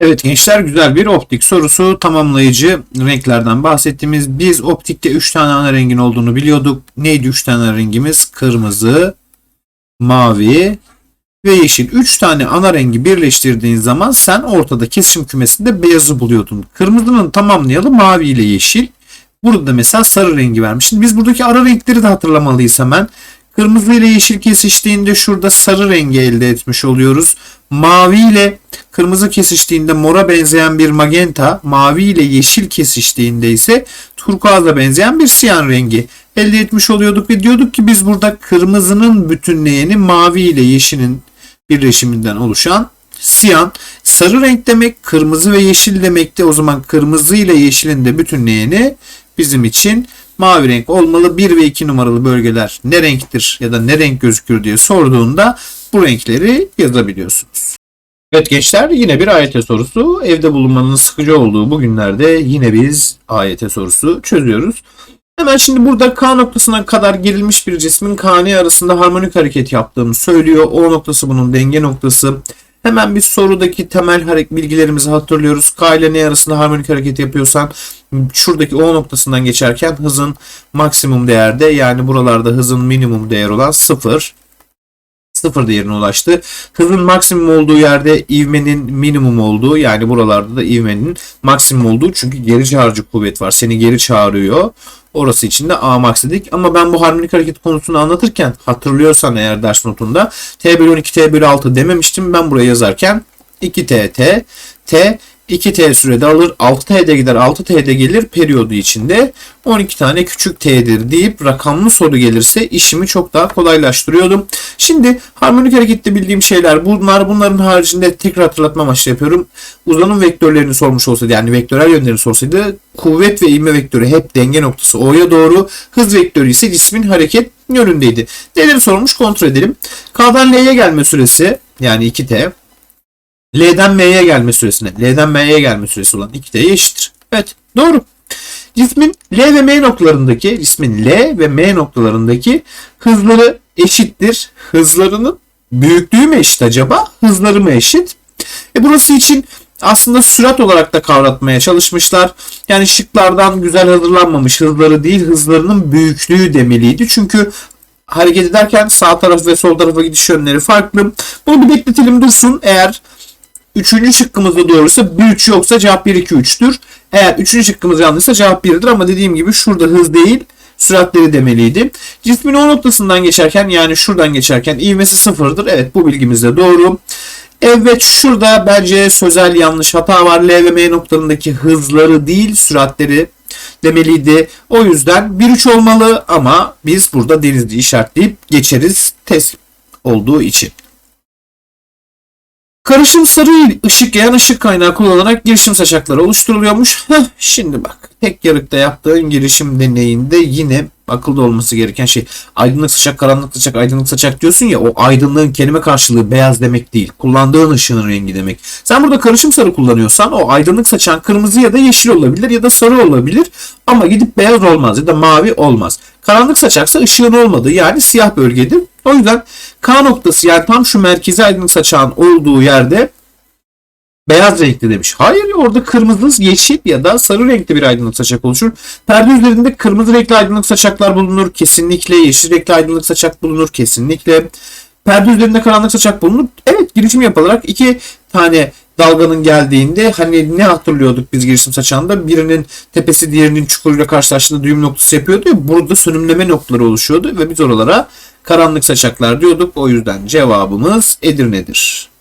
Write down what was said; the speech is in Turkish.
Evet gençler güzel bir optik sorusu tamamlayıcı renklerden bahsettiğimiz biz optikte 3 tane ana rengin olduğunu biliyorduk. Neydi 3 tane rengimiz? Kırmızı, mavi ve yeşil. 3 tane ana rengi birleştirdiğin zaman sen ortada kesişim kümesinde beyazı buluyordun. Kırmızının tamamlayalım mavi ile yeşil. Burada da mesela sarı rengi vermiş. Şimdi biz buradaki ara renkleri de hatırlamalıyız hemen. Kırmızı ile yeşil kesiştiğinde şurada sarı rengi elde etmiş oluyoruz. Mavi ile kırmızı kesiştiğinde mora benzeyen bir magenta, mavi ile yeşil kesiştiğinde ise turkuaza benzeyen bir siyan rengi elde etmiş oluyorduk ve diyorduk ki biz burada kırmızının bütünleyeni mavi ile yeşilin birleşiminden oluşan siyan. Sarı renk demek kırmızı ve yeşil demekti. O zaman kırmızı ile yeşilin de bütünleyeni bizim için mavi renk olmalı. 1 ve 2 numaralı bölgeler ne renktir ya da ne renk gözükür diye sorduğunda bu renkleri yazabiliyorsunuz. Evet gençler yine bir AYT sorusu. Evde bulunmanın sıkıcı olduğu bu günlerde yine biz AYT sorusu çözüyoruz. Hemen şimdi burada K noktasına kadar gerilmiş bir cismin K N arasında harmonik hareket yaptığını söylüyor. O noktası bunun denge noktası. Hemen bir sorudaki temel hareket bilgilerimizi hatırlıyoruz. K ile N arasında harmonik hareket yapıyorsan şuradaki O noktasından geçerken hızın maksimum değerde yani buralarda hızın minimum değer olan 0 sıfır değerine ulaştı. Hızın maksimum olduğu yerde ivmenin minimum olduğu yani buralarda da ivmenin maksimum olduğu çünkü geri çağırıcı kuvvet var. Seni geri çağırıyor. Orası için de A max dedik. Ama ben bu harmonik hareket konusunu anlatırken hatırlıyorsan eğer ders notunda T bölü 12 T bölü 6 dememiştim. Ben buraya yazarken 2T T T 2t sürede alır 6t'de gider 6t'de gelir periyodu içinde 12 tane küçük t'dir deyip rakamlı soru gelirse işimi çok daha kolaylaştırıyordum. Şimdi harmonik harekette bildiğim şeyler bunlar. Bunların haricinde tekrar hatırlatma amaçlı yapıyorum. Uzanım vektörlerini sormuş olsaydı yani vektörel yönlerini sorsaydı kuvvet ve ivme vektörü hep denge noktası O'ya doğru hız vektörü ise cismin hareket yönündeydi. Neleri sormuş kontrol edelim. K'dan L'ye gelme süresi yani 2t L'den M'ye gelme süresine, L'den M'ye gelme süresi olan 2T'ye eşittir. Evet, doğru. Cismin L ve M noktalarındaki, cismin L ve M noktalarındaki hızları eşittir. Hızlarının büyüklüğü mü eşit acaba? Hızları mı eşit? E burası için aslında sürat olarak da kavratmaya çalışmışlar. Yani şıklardan güzel hazırlanmamış hızları değil hızlarının büyüklüğü demeliydi. Çünkü hareket ederken sağ taraf ve sol tarafa gidiş yönleri farklı. Bunu bir bekletelim dursun. Eğer Üçüncü şıkkımız da doğruysa 1 3 yoksa cevap 1 2 3'tür. Eğer üçüncü şıkkımız yanlışsa cevap 1'dir ama dediğim gibi şurada hız değil süratleri demeliydi. Cismin O noktasından geçerken yani şuradan geçerken ivmesi sıfırdır. Evet bu bilgimiz de doğru. Evet şurada bence sözel yanlış hata var. L ve M noktalarındaki hızları değil süratleri demeliydi. O yüzden 1-3 olmalı ama biz burada denizli işaretleyip geçeriz test olduğu için. Karışım sarı ışık yayan ışık kaynağı kullanarak girişim saçakları oluşturuluyormuş. Heh, şimdi bak tek yarıkta yaptığın girişim deneyinde yine akılda olması gereken şey aydınlık saçak karanlık saçak aydınlık saçak diyorsun ya o aydınlığın kelime karşılığı beyaz demek değil. Kullandığın ışığın rengi demek. Sen burada karışım sarı kullanıyorsan o aydınlık saçan kırmızı ya da yeşil olabilir ya da sarı olabilir ama gidip beyaz olmaz ya da mavi olmaz. Karanlık saçaksa ışığın olmadığı yani siyah bölgedir. O yüzden K noktası yani tam şu merkezi aydınlık saçağın olduğu yerde beyaz renkli demiş. Hayır orada kırmızı, yeşil ya da sarı renkli bir aydınlık saçak oluşur. Perde üzerinde kırmızı renkli aydınlık saçaklar bulunur kesinlikle. Yeşil renkli aydınlık saçak bulunur kesinlikle. Perde üzerinde karanlık saçak bulunur. Evet girişim yapılarak iki tane dalganın geldiğinde hani ne hatırlıyorduk biz girişim saçağında birinin tepesi diğerinin çukuruyla karşılaştığında düğüm noktası yapıyordu ya burada sönümleme noktaları oluşuyordu ve biz oralara karanlık saçaklar diyorduk. O yüzden cevabımız Edirne'dir.